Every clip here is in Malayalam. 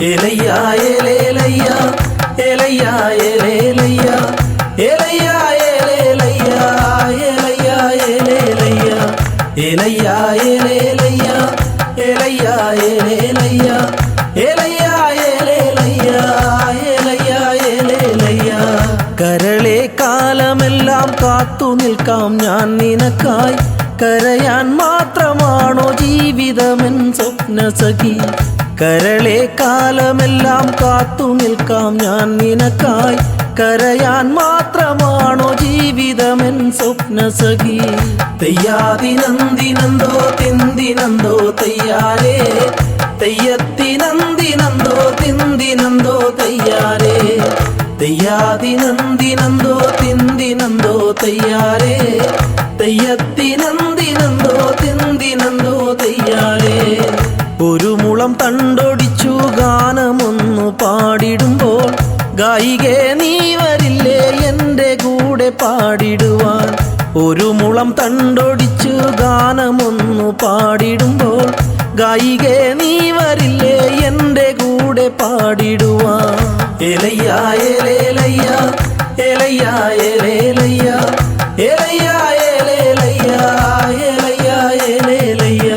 ഏലേലയ്യ ഏലയ്യ ഏലേലയ്യ ഏലയ്യ ഏലേലയ്യ ഏലയ്യ ഏലേലയ്യ ഏലയ്യ ഏലേലയ്യ ഏലയ്യ ഏലേലയ്യ കരളെ കാലമെല്ലാം കാത്തു നിൽക്കാം ഞാൻ നിനക്കായി. കരയാൻ മാത്രമാണോ ജീവിതമെൻ സ്വപ്ന സഖി കരളെ കാലമെല്ലാം കാത്തു നിൽക്കാം ഞാൻ നിനക്കായി. കരയാൻ മാത്രമാണോ ജീവിതമെൻ സ്വപ്ന സഖി? തെയ്യാതിനന്ദിനന്തോ തിന്തിനന്തോ തെയ്യാരേ തെയ്യത്തിനന്ദിനന്തോ തിന്തിനന്തോ തെയ്യാരേ തെയ്യാതിനന്ദിനന്തോ തിന്തിനന്തോ തയ്യാറേ തെയ്യത്തിനന്ദിനന്തോ ഗായികേ നീ വരില്ലേ എന്റെ കൂടെ പാടിടുവാൻ. ഒരു മുളം തണ്ടൊടിച്ചു ഗാനമൊന്നു പാടിടുമ്പോൾ. ഗായികേ നീ വരില്ലേ എന്റെ കൂടെ പാടിടുവാൻ. ഇലയ്യ ഇലയ്യ ഇലയ്യ ഇലയ്യ ഇലയ്യ ഇലയ്യ എലയ്യ എലേലയ്യ.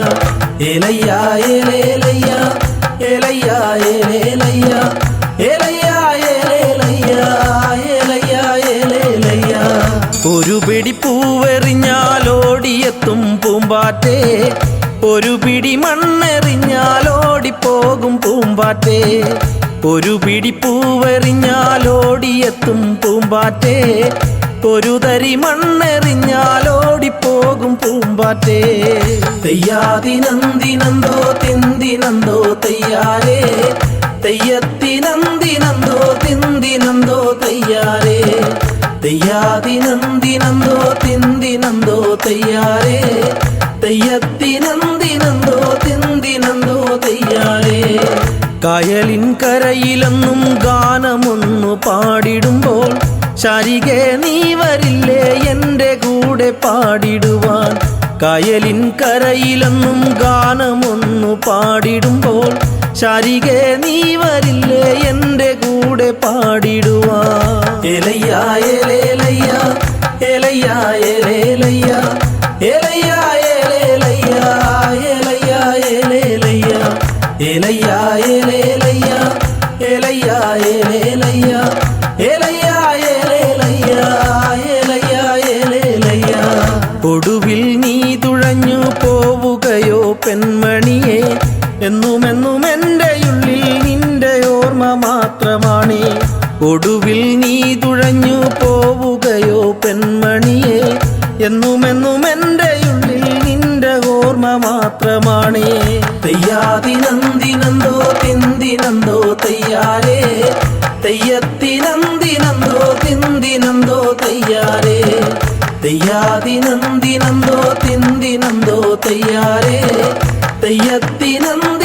എലയ്യ എലേലയ്യ. എലയ്യ എലേലയ്യ. പിടി പൂവെറിഞ്ഞാലോടിയെത്തും പൂമ്പാറ്റേ. ഒരു പിടി മണ്ണെറിഞ്ഞാലോടിപ്പോകും പൂമ്പാറ്റേ. ഒരു പിടി പൂവെറിഞ്ഞാലോടിയെത്തും പൂമ്പാറ്റേ. ഒരു തരി മണ്ണെറിഞ്ഞാലോടിപ്പോകും പൂമ്പാറ്റേ. തെയ്യാതിനന്ദിനന്തോ നന്ദി നന്ദോ തെയ്യത്തിനന്ദിനന്തോ തിന്തിനന്തോ തെയ്യാരേ തെയ്യാതിനന്ദിനന്തോ തിന്തിനന്തോ തയ്യാറേ. തെയ്യത്തിനന്ദിനന്തോ തിന്തിനന്തോ തയ്യാറേ. കായലിൻ കരയിലെന്നും ഗാനമൊന്നു പാടിടുമ്പോൾ ശരികെ നീ വരില്ലേ എന്റെ കൂടെ പാടിടുവാൻ. കായലിൻ കരയിലെന്നും ഗാനമൊന്നു പാടിടുമ്പോൾ ശരികെ നീ വരില്ലേ എന്റെ കൂടെ ഏലയ്യ ഏലേലയ്യ ഒടുവിൽ നീ തുഴഞ്ഞു പോവുകയോ പെൺമണിയെ എന്നുമെന്നും എന്റെയുള്ളിൽ നിന്റെ ഓർമ്മ മാത്രമാണ്. ഒടുവിൽ എന്നുമെന്നും ഉള്ളിൽ നിന്റെ ഓർമ്മ മാത്രമാണേ. തെയ്യാതിനന്ദിനന്തോ തിന്തിനന്തോ തെയ്യാരേ തെയ്യത്തിനന്ദിനന്തോ തിന്തിനന്തോ തെയ്യാരേ തെയ്യാതിനന്ദിനന്തോ തിന്തിനന്തോ തെയ്യാരേ തെയ്യത്തിനന്ദ